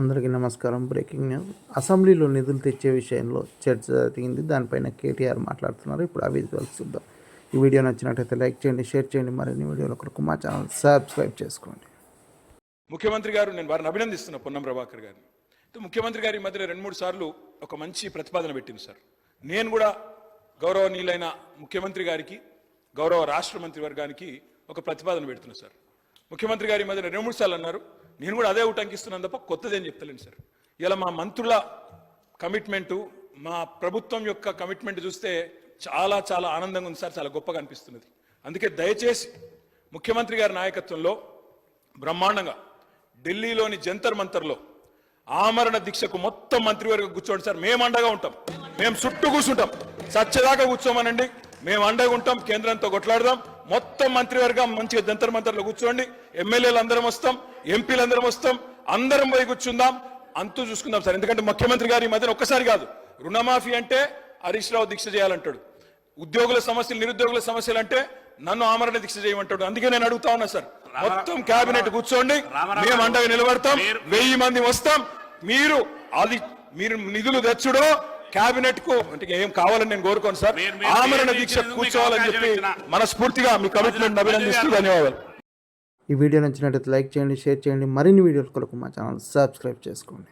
అందరికీ నమస్కారం. Breaking news. అసెంబ్లీలో నిధులు తెచ్చే విషయంలో చర్చ జరిగింది. దానిపైన కేటీఆర్ మాట్లాడుతున్నారు. ఇప్పుడు ఆ విజువల్స్ చూద్దాం. ఈ వీడియో నచ్చినట్లయితే లైక్ చేయండి షేర్ చేయండి. మరిన్ని వీడియోల కొరకు మా ఛానల్ సబ్స్క్రైబ్ చేసుకోండి. ముఖ్యమంత్రి గారు నేను వారిని అభినందిస్తున్నా పొన్నం ప్రభాకర్ గారిని. ముఖ్యమంత్రి గారి ఈ మధ్యన రెండు మూడు సార్లు ఒక మంచి ప్రతిపాదన పెట్టింది సార్. నేను కూడా గౌరవనీయులైన ముఖ్యమంత్రి గారికి గౌరవ రాష్ట్ర మంత్రి వర్గానికి ఒక ప్రతిపాదన పెడుతున్నా సార్. ముఖ్యమంత్రి గారి మధ్యన రెండు మూడు సార్లు అన్నారు. నేను కూడా అదే ఉటంకిస్తున్నాను తప్ప కొత్తదేం చెప్తలేను సార్. ఇలా మా మంత్రుల కమిట్మెంటు మా ప్రభుత్వం యొక్క కమిట్మెంట్ చూస్తే చాలా చాలా ఆనందంగా ఉంది సార్. చాలా గొప్పగా అనిపిస్తున్నది. అందుకే దయచేసి ముఖ్యమంత్రి గారి నాయకత్వంలో బ్రహ్మాండంగా ఢిల్లీలోని జంతర్ మంతర్లో ఆమరణ దీక్షకు మొత్తం మంత్రివర్గం కూర్చోండి సార్. మేము అండగా ఉంటాం. మేము చుట్టూ కూర్చుంటాం. సచ్చదాకా కూర్చోమనండి. మేము అండగా ఉంటాం. కేంద్రంతో కొట్లాడదాం. మొత్తం మంత్రివర్గం మంచిగా జంతర్ మంతర్లో కూర్చోండి. ఎమ్మెల్యేలు అందరం వస్తాం ఎంపీలు అందరం వస్తాం అందరం పోయి కూర్చుందాం. అంతూ చూసుకుందాం సార్. ఎందుకంటే ముఖ్యమంత్రి గారు ఈ మధ్యన ఒక్కసారి కాదు. రుణమాఫీ అంటే హరీష్ రావు దీక్ష చేయాలంటాడు. ఉద్యోగుల సమస్యలు నిరుద్యోగుల సమస్యలు అంటే నన్ను ఆమరణ దీక్ష చేయమంటాడు. అందుకే నేను అడుగుతా ఉన్నా సార్. మొత్తం కేబినెట్ కూర్చోండి. మేము అండగా నిలబడతాం. వెయ్యి మంది వస్తాం. మీరు అది మీరు నిధులు తెచ్చుడో కేబినెట్కు అంటే ఏం కావాలని నేను కోరుకోను సార్ మీరు- మీరు ఆమరణ మీరు దీక్ష కూర్చోవాలని చెప్పి. మనస్ఫూర్తిగా మీ కమిట్మెంట్ అభినందిస్తూ ధన్యవాదాలు ఈ వీడియో నచ్చినట్టయితే లైక్ చేయండి షేర్ చేయండి మరిన్ని వీడియోల కొరకు మా ఛానల్ సబ్స్క్రైబ్ చేసుకోండి